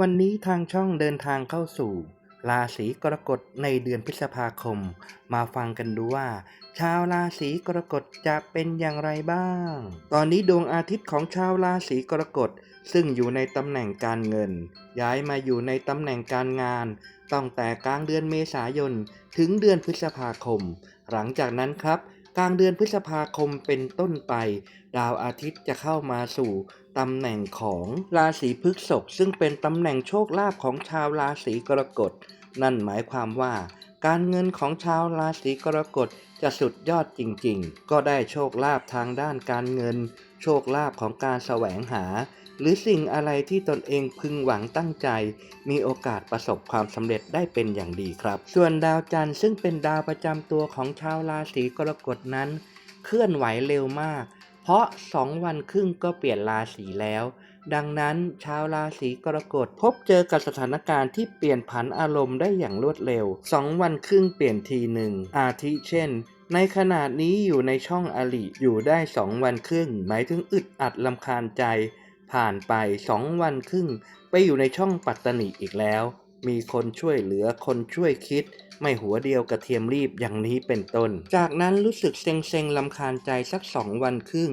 วันนี้ทางช่องเดินทางเข้าสู่ ราศีกรกฎในเดือนพฤษภาคม มาฟังกันดูว่า ชาวราศีกรกฎจะเป็นอย่างไรบ้าง ตอนนี้ดวงอาทิตย์ของชาวราศีกรกฎซึ่งอยู่ในตำแหน่งการเงิน ย้ายมาอยู่ในตำแหน่งการงานตั้งแต่กลางเดือนเมษายนถึงเดือนพฤษภาคม หลังจากนั้นครับ กลางเดือนพฤษภาคมเป็นต้นไป ดาวอาทิตย์จะเข้ามาสู่ตำแหน่งของราศีพฤษภซึ่งเป็นตำแหน่งโชคลาภของชาวราศีกรกฎ นั่นหมายความว่า การเงินของชาวราศีกรกฎจะสุดยอดจริงๆ ก็ได้โชคลาภทางด้านการเงิน โชคลาภของการแสวงหา หรือสิ่งอะไรที่ตนเองพึงหวังตั้งใจ มีโอกาสประสบความสำเร็จได้เป็นอย่างดีครับ ส่วนดาวจันทร์ซึ่งเป็นดาวประจำตัวของชาวราศีกรกฎนั้น เคลื่อนไหวเร็วมาก เพราะ2วันครึ่งก็เปลี่ยนราศีแล้วดังนั้นชาวราศีกรกฎพบเจอกับสถานการณ์ที่เปลี่ยนผันอารมณ์ได้อย่างรวดเร็ว 2 วันครึ่งเปลี่ยนทีหนึ่ง อาทิเช่น ในขนาดนี้อยู่ในช่องอลิอยู่ได้2วันครึ่ง หมายถึงอึดอัดลำคาญใจ ผ่านไป2วันครึ่ง ไปอยู่ในช่องปัตตนิอีกแล้ว มีคนช่วยเหลือคนช่วยคิด ไม่หัวเดียวกระเทียมรีบอย่างนี้เป็นต้น จากนั้นรู้สึกเซ็งเซ็งๆลำคาญใจสักสองวันครึ่ง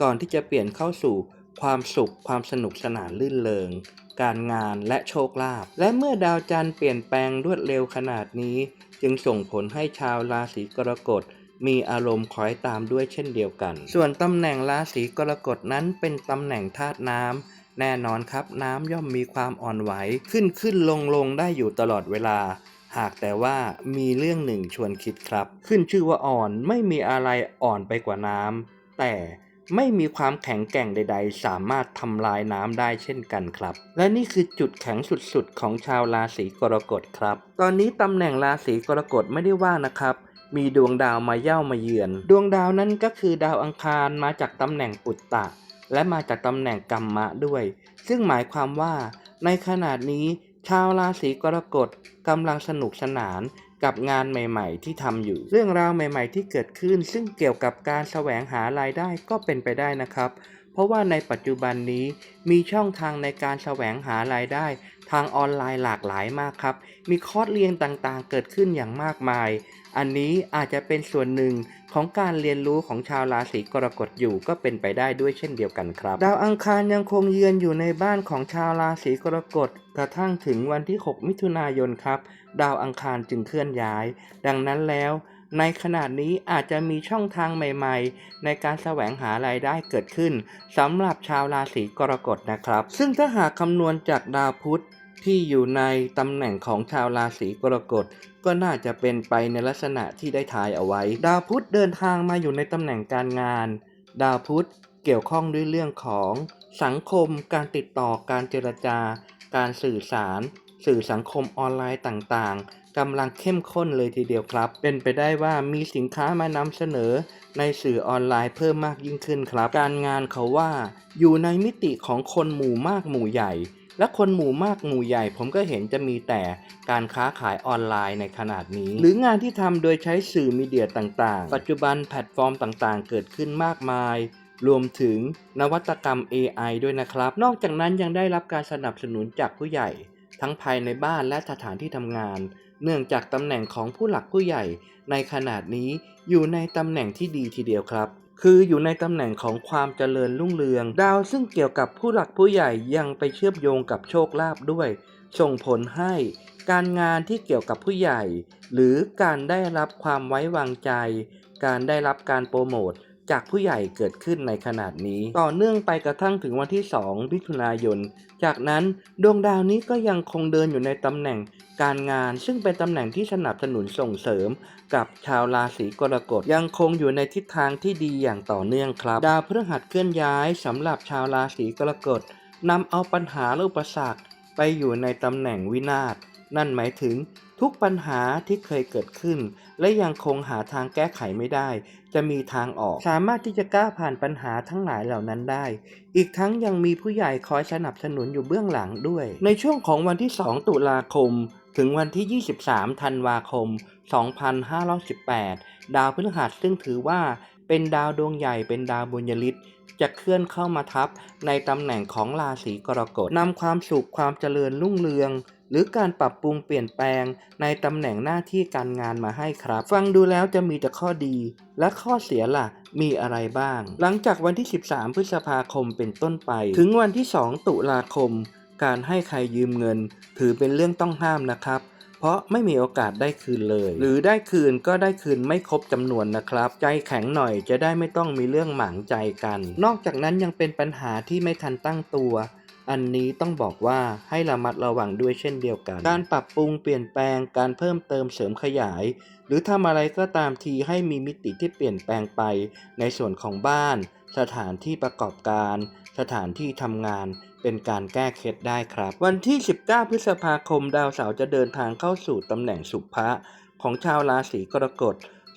ก่อนที่จะเปลี่ยนเข้าสู่ความสุขความสนุกสนานลื่นเริง การงานและโชคลาภและเมื่อดาวจันทร์เปลี่ยนแปลงรวดเร็วขนาดนี้ จึงส่งผลให้ชาวราศีกรกฎ มีอารมณ์คอยตามด้วยเช่นเดียวกัน ส่วนตำแหน่งราศีกรกฎนั้นเป็นตำแหน่งธาตุน้ำแน่นอนครับน้ำย่อมมีความอ่อนไหวขึ้นขึ้นลงลงได้อยู่ตลอดเวลา หากแต่ว่ามีเรื่องหนึ่งชวนคิดครับ ขึ้นชื่อว่าอ่อนไม่มีอะไรอ่อนไปกว่าน้ำแต่ไม่มีความแข็งแกร่งใด ๆ สามารถทำลายน้ำได้เช่นกันครับ และนี่คือจุดแข็งสุดๆ ของชาวราศีกรกฎครับ ตอนนี้ตำแหน่งราศีกรกฎไม่ได้ว่างนะครับ มีดวงดาวมาเย่ามาเยือน ดวงดาวนั้นก็คือดาวอังคารมาจากตำแหน่งปุตตะ และมาจากตำแหน่งกัมมะด้วย ซึ่งหมายความว่า ในขณะนี้ชาวราศีกรกฎกำลังสนุกสนานกับงานใหม่ ๆ ที่ทำอยู่ เรื่องราวใหม่ ๆ ที่เกิดขึ้น ซึ่งเกี่ยวกับการแสวงหารายได้ก็เป็นไปได้นะครับ เพราะว่าในปัจจุบันนี้มีช่องทางในการแสวงหารายได้ ทางออนไลน์หลากหลายมากครับ มีคอร์สเรียนต่างๆ เกิดขึ้นอย่างมากมาย อันนี้อาจจะเป็นส่วนหนึ่งของการเรียนรู้ของชาวราศีกรกฎอยู่ก็เป็นไปได้ด้วยเช่นเดียวกันครับ ดาวอังคารยังคงเยือนอยู่ในบ้านของชาวราศีกรกฎกระทั่งถึงวันที่ 6 มิถุนายนครับ ดาวอังคารจึงเคลื่อนย้าย ดังนั้นแล้ว ในขณะนี้อาจจะมีช่องทางใหม่ ๆ ในการแสวงหารายได้เกิดขึ้นสำหรับชาวราศีกรกฎนะครับ ซึ่งถ้าหากคำนวณจากดาวพุธที่อยู่ในตำแหน่งของชาวราศีกรกฎก็น่าจะเป็นไปในลักษณะที่ได้ทายเอาไว้ ดาวพุธเดินทางมาอยู่ในตำแหน่งการงาน ดาวพุธเกี่ยวข้องด้วยเรื่องของสังคม การติดต่อการเจรจาการสื่อสาร สื่อสังคมออนไลน์ต่างๆ กำลังเข้มข้นเลยทีเดียวครับ เป็นไปได้ว่ามีสินค้ามานำเสนอในสื่อออนไลน์เพิ่มมากยิ่งขึ้นครับ การงานเขาว่า อยู่ในมิติของคนหมู่มากหมู่ใหญ่ และคนหมู่มากหมู่ใหญ่ ผมก็เห็นจะมีแต่การค้าขายออนไลน์ในขนาดนี้ หรืองานที่ทำโดยใช้สื่อมีเดียต่างๆ ปัจจุบันแพลตฟอร์มต่างๆ เกิดขึ้นมากมายรวมถึงนวัตกรรม AI ด้วยนะครับ นอกจากนั้นยังได้รับการสนับสนุนจากผู้ใหญ่ ทั้งภายในบ้านและสถานที่ทำงาน เนื่องจากตำแหน่งของผู้หลักผู้ใหญ่ ในขนาดนี้อยู่ในตำแหน่งที่ดีทีเดียวครับ คืออยู่ในตำแหน่งของความเจริญรุ่งเรือง ดาวซึ่งเกี่ยวกับผู้หลักผู้ใหญ่ยังไปเชื่อมโยงกับโชคลาภด้วย ส่งผลให้การงานที่เกี่ยวกับผู้ใหญ่ หรือการได้รับความไว้วางใจ การได้รับการโปรโมท จากผู้ใหญ่เกิดขึ้นในขนาดนี้ ต่อเนื่องไปกระทั่งถึงวันที่ 2 มิถุนายน จากนั้นดวงดาวนี้ก็ยังคงเดินอยู่ในตำแหน่งการงานซึ่งเป็นตำแหน่งที่สนับสนุนส่งเสริม กับชาวราศีกรกฎยังคงอยู่ในทิศทางที่ดีอย่างต่อเนื่องครับ ดาวพฤหัสเคลื่อนย้ายสำหรับชาวราศีกรกฎนำเอาปัญหาและอุปสรรคไปอยู่ในตำแหน่งวินาศนั่นหมายถึง ทุกปัญหาที่เคยเกิดขึ้น และยังคงหาทางแก้ไขไม่ได้ จะมีทางออก สามารถที่จะก้าวผ่านปัญหาทั้งหลายเหล่านั้นได้ อีกทั้งยังมีผู้ใหญ่คอยสนับสนุนอยู่เบื้องหลังด้วย ในช่วงของวันที่ 2 ตุลาคม ถึงวันที่ 23 ธันวาคม 2518 ดาวพฤหัสซึ่งถือว่าเป็นดาวดวงใหญ่เป็นดาวบุญยฤทธิ์จะเคลื่อนเข้ามาทับในตำแหน่งของราศีกรกฎนำความสุขความเจริญรุ่งเรือง หรือการปรับปรุงเปลี่ยนแปลงในตำแหน่งหน้าที่การงานมาให้ครับ ฟังดูแล้วจะมีแต่ข้อดี และข้อเสียล่ะมีอะไรบ้าง หลังจากวันที่ 13 พฤษภาคมเป็นต้นไป ถึงวันที่ 2 ตุลาคม การให้ใครยืมเงิน ถือเป็นเรื่องต้องห้ามนะครับเพราะไม่มีโอกาสได้คืนเลย หรือได้คืนก็ได้คืนไม่ครบจำนวนนะครับ ใจแข็งหน่อยจะได้ไม่ต้องมีเรื่องหมางใจกัน นอกจากนั้นยังเป็นปัญหาที่ไม่ทันตั้งตัว อันนี้ต้องบอกว่าให้ระมัดระวังด้วยเช่นเดียวกัน การปรับปรุงเปลี่ยนแปลงการเพิ่มเติมเสริมขยาย หรือทำอะไรก็ตามทีให้มีมิติที่เปลี่ยนแปลงไป ในส่วนของบ้าน สถานที่ประกอบการ สถานที่ทำงานเป็นการแก้เคล็ดได้ครับ วันที่ 19 พฤษภาคมดาวเสาร์จะเดินทางเข้าสู่ตำแหน่งสุภะของชาวราศีกรกฎ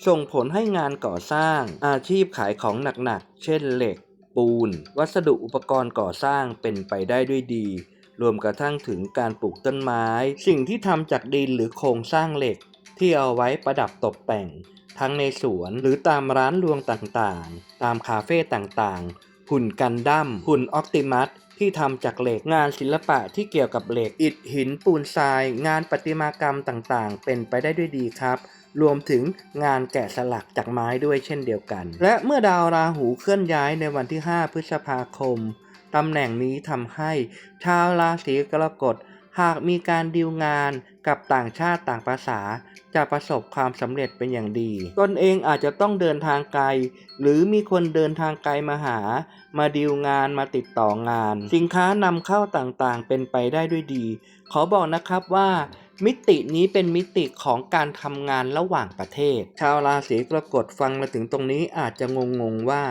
ส่งผลให้งานก่อสร้าง อาชีพขายของหนักๆ เช่นเหล็ก ปูน วัสดุอุปกรณ์ก่อสร้างเป็นไปได้ด้วยดี รวมกระทั่งถึงการปลูกต้นไม้ สิ่งที่ทำจากดินหรือโครงสร้างเหล็ก ที่เอาไว้ประดับตกแต่ง ทั้งในสวนหรือตามร้านรวงต่างๆ ตามคาเฟ่ต่างๆ หุ่นกันดั้มหุ่นออคติมัส ที่ทำจากเหล็กงานศิลปะที่เกี่ยวกับเหล็ก อิฐหินปูนทราย งานประติมากรรมต่างๆ เป็นไปได้ด้วยดีครับ รวมถึงงานแกะสลักจากไม้ด้วยเช่นเดียวกัน และเมื่อดาวราหูเคลื่อนย้ายในวันที่ 5 พฤษภาคมตำแหน่งนี้ทำให้ชาวราศีกรกฎ หากมีการดีลงานกับต่างชาติต่างภาษา จะประสบความสำเร็จเป็นอย่างดี ตนเองอาจจะต้องเดินทางไกล หรือมีคนเดินทางไกลมาหา มาดีลงานมาติดต่องาน สินค้านำเข้าต่างๆ เป็นไปได้ด้วยดี ขอบอกนะครับว่า มิตินี้เป็นมิติของการทำงานระหว่างประเทศ ชาวราศีกรกฎฟังมาถึงตรงนี้อาจจะงงๆว่า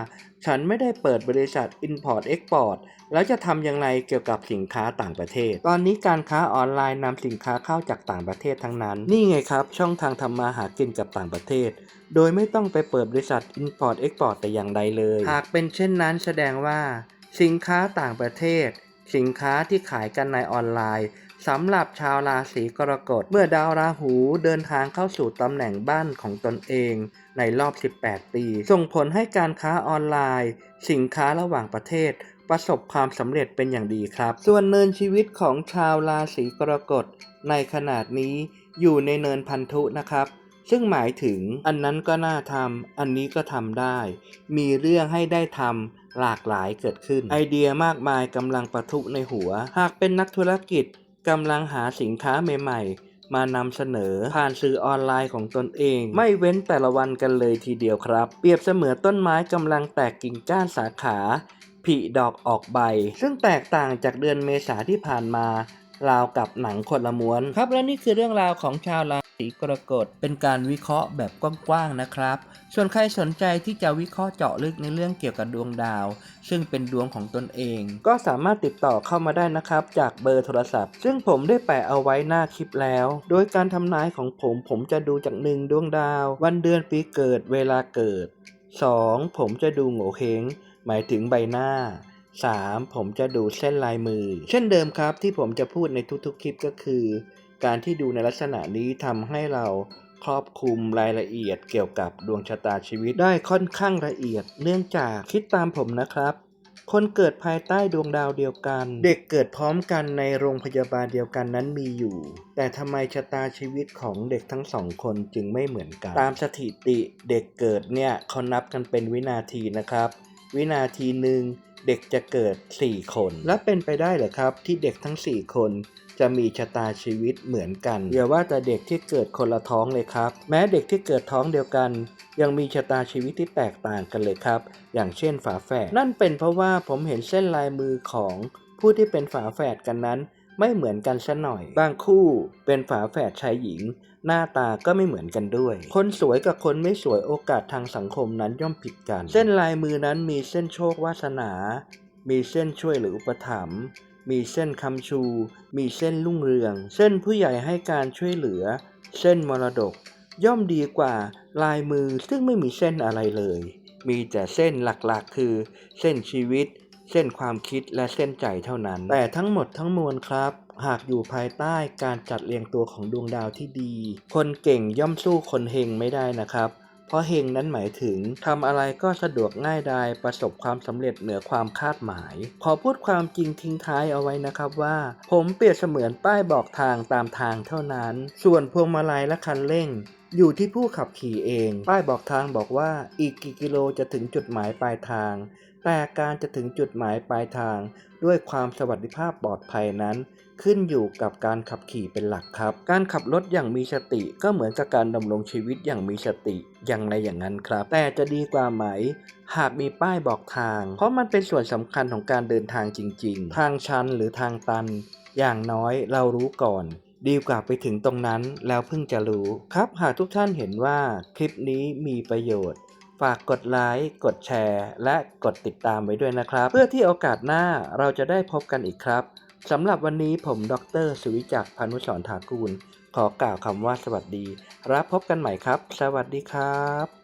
ฉันไม่ได้เปิดบริษัท Import Export แล้วจะทำอย่างไรเกี่ยวกับสินค้าต่างประเทศ ตอนนี้การค้าออนไลน์นำสินค้าเข้าจากต่างประเทศทั้งนั้น นี่ไงครับ ช่องทางทำมาหากินกับต่างประเทศ โดยไม่ต้องไปเปิดบริษัท Import Export แต่อย่างใดเลย หากเป็นเช่นนั้นแสดงว่า สินค้าต่างประเทศ สินค้าที่ขายกันในออนไลน์ สำหรับชาวราศีกรกฎเมื่อดาวราหูเดินทางเข้าสู่ตำแหน่งบ้านของตนเองในรอบ 18 ปี ส่งผลให้การค้าออนไลน์ สินค้าระหว่างประเทศ ประสบความสำเร็จเป็นอย่างดีครับ ส่วนเนินชีวิตของชาวราศีกรกฎในขนาดนี้อยู่ในเนินพันธุนะครับ ซึ่งหมายถึงอันนั้นก็น่าทำอันนี้ก็ทำได้ มีเรื่องให้ได้ทำหลากหลายเกิดขึ้น ไอเดียมากมายกำลังประทุในหัว หากเป็นนักธุรกิจ กำลังหาสินค้าใหม่ๆ มานำเสนอผ่านสื่อออนไลน์ของตนเอง ไม่เว้นแต่ละวันกันเลยทีเดียวครับ เปรียบเสมือนต้นไม้กำลังแตกกิ่งก้านสาขาผลิดอกออกใบ ซึ่งแตกต่างจากเดือนเมษาที่ผ่านมาราวกับหนังคนละม้วน ครับและนี่คือเรื่องราวของชาวลา ศีกรกฎเป็นการวิเคราะห์แบบกว้างๆนะครับ ส่วนใครสนใจที่จะวิเคราะห์เจาะลึกในเรื่องเกี่ยวกับดวงดาว ซึ่งเป็นดวงของตนเอง ก็สามารถติดต่อเข้ามาได้นะครับ จากเบอร์โทรศัพท์ ซึ่งผมได้แปะเอาไว้หน้าคลิปแล้ว โดยการทำนายของผมผมจะดูจากหนึ่งดวงดาว วันเดือนปีเกิดเวลาเกิด 2. ผมจะดูโง่เฮงหมายถึงใบหน้า 3. ผมจะดูเส้นลายมือ เช่นเดิมครับที่ผมจะพูดในทุกๆคลิปก็คือ การที่ดูในลักษณะนี้ทำให้เราครอบคลุมรายละเอียดเกี่ยวกับดวงชะตาชีวิตได้ค่อนข้างละเอียด เนื่องจากคิดตามผมนะครับ คนเกิดภายใต้ดวงดาวเดียวกัน เด็กเกิดพร้อมกันในโรงพยาบาลเดียวกันนั้นมีอยู่ แต่ทำไมชะตาชีวิตของเด็กทั้งสองคนจึงไม่เหมือนกัน ตามสถิติเด็กเกิดเนี่ยเขานับกันเป็นวินาทีนะครับ วินาทีหนึ่งเด็กจะเกิด 4 คน และเป็นไปได้เหรอครับ ที่เด็กทั้ง 4 คนจะมีชะตาชีวิตเหมือนกันอย่าว่าแต่เด็กที่เกิดคนละท้องเลยครับ แม้เด็กที่เกิดท้องเดียวกัน ยังมีชะตาชีวิตที่แตกต่างกันเลยครับ อย่างเช่นฝาแฝดนั่นเป็นเพราะว่าผมเห็นเส้นลายมือของผู้ที่เป็นฝาแฝดกันนั้น ไม่เหมือนกันซะหน่อย บางคู่เป็นฝาแฝดชายหญิง หน้าตาก็ไม่เหมือนกันด้วย คนสวยกับคนไม่สวยโอกาสทางสังคมนั้นย่อมผิดกัน เส้นลายมือนั้นมีเส้นโชควาสนา มีเส้นช่วยหรืออุปถัมภ์มีเส้นคำชู มีเส้นรุ่งเรือง เส้นผู้ใหญ่ให้การช่วยเหลือ เส้นมรดก ย่อมดีกว่าลายมือซึ่งไม่มีเส้นอะไรเลย มีแต่เส้นหลักๆ คือ เส้นชีวิต เส้นความคิดและเส้นใจเท่านั้น แต่ทั้งหมดทั้งมวลครับ หากอยู่ภายใต้การจัดเรียงตัวของดวงดาวที่ดี คนเก่งย่อมสู้คนเฮงไม่ได้นะครับเพราะเฮงนั้นหมายถึงทำอะไรก็สะดวกง่ายดายประสบความสำเร็จเหนือความคาดหมาย ขอพูดความจริงทิ้งท้ายเอาไว้นะครับว่า ผมเปรียบเสมือนป้ายบอกทางตามทางเท่านั้น ส่วนพวงมาลัยและคันเร่ง อยู่ที่ผู้ขับขี่เอง ป้ายบอกทางบอกว่าอีกกี่กิโลจะถึงจุดหมายปลายทาง แต่การจะถึงจุดหมายปลายทางด้วยความสวัสดิภาพปลอดภัยนั้น ขึ้นอยู่กับการขับขี่เป็นหลักครับ การขับรถอย่างมีสติก็เหมือนกับการดำรงชีวิตอย่างมีสติอย่างไรอย่างนั้นครับ แต่จะดีกว่าไหม หากมีป้ายบอกทาง เพราะมันเป็นส่วนสำคัญของการเดินทางจริง ๆ ทางชันหรือทางตัน อย่างน้อยเรารู้ก่อนดีกว่าไปถึงตรงนั้นแล้วเพิ่งจะรู้ครับ หากทุกท่านเห็นว่าคลิปนี้มีประโยชน์ ฝากกดไลค์ กดแชร์ และกดติดตามไว้ด้วยนะครับ เพื่อที่โอกาสหน้าเราจะได้พบกันอีกครับสำหรับวันนี้ผมดรสุวิจักพานุสรถากูล ขอกล่าวคำว่าสวัสดี รับพบกันใหม่ครับ สวัสดีครับ